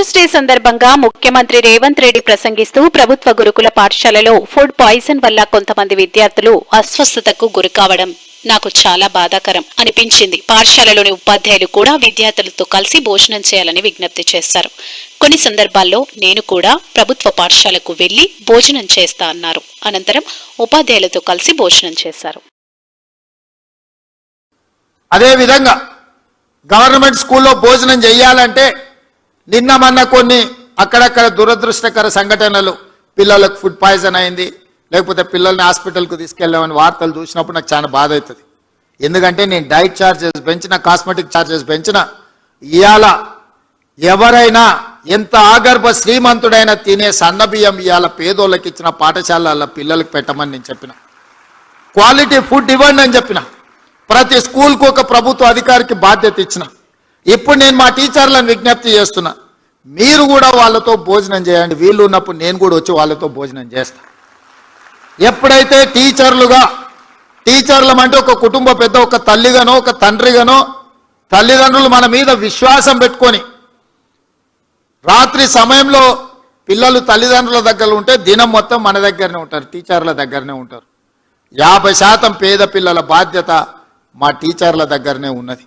Teachers day సందర్భంగా ముఖ్యమంత్రి రేవంత్ రెడ్డి ప్రసంగిస్తూ ప్రభుత్వ గురుకుల పాఠశాలలో ఫుడ్ పాయిజన్ వల్ల కొంతమంది విద్యార్థులు అస్వస్థతకు గురికావడం నాకు చాలా బాధాకరం అనిపించింది. పాఠశాలలోని ఉపాధ్యాయులు కూడా విద్యార్థులతో కలిసి భోజనం చేయాలని విజ్ఞప్తి చేశారు. కొన్ని సందర్భాల్లో నేను కూడా ప్రభుత్వ పాఠశాలకు వెళ్ళి భోజనం చేస్తా అన్నారు. అనంతరం ఉపాధ్యాయులతో కలిసి భోజనం చేశారు. అదేవిధంగా గవర్నమెంట్ స్కూల్లో భోజనం చేయాలంటే నిన్న మొన్న కొన్ని అక్కడక్కడ దురదృష్టకర సంఘటనలు. పిల్లలకు ఫుడ్ పాయిజన్ అయింది. లేకపోతే పిల్లల్ని హాస్పిటల్కు తీసుకెళ్ళామని వార్తలు చూసినప్పుడు నాకు చాలా బాధ అవుతుంది. ఎందుకంటే నేను డైట్ ఛార్జెస్ పెంచిన కాస్మెటిక్ ఛార్జెస్ పెంచిన. ఇవాళ ఎవరైనా ఎంత ఆగర్భ శ్రీమంతుడైనా తినే సన్న బియ్యం ఇవాళ పేదోళ్ళకి ఇచ్చిన పాఠశాలల పిల్లలకు పెట్టమని నేను చెప్పిన. క్వాలిటీ ఫుడ్ ఇవ్వండి అని చెప్పిన. ప్రతి స్కూల్కు ఒక ప్రభుత్వ అధికారికి బాధ్యత ఇచ్చిన. ఇప్పుడు నేను మా టీచర్లను విజ్ఞప్తి చేస్తున్నా. మీరు కూడా వాళ్ళతో భోజనం చేయండి. వీళ్ళు ఉన్నప్పుడు నేను కూడా వచ్చి వాళ్ళతో భోజనం చేస్తా. ఎప్పుడైతే టీచర్లుగా టీచర్లం అంటే ఒక కుటుంబ పెద్ద ఒక తల్లిగానో ఒక తండ్రిగానో తల్లిదండ్రులు మన మీద విశ్వాసం పెట్టుకొని రాత్రి సమయంలో పిల్లలు తల్లిదండ్రుల దగ్గర ఉంటే దినం మొత్తం మన దగ్గరనే ఉంటారు టీచర్ల దగ్గరనే ఉంటారు. యాభై శాతం పేద పిల్లల బాధ్యత మా టీచర్ల దగ్గరనే ఉన్నది.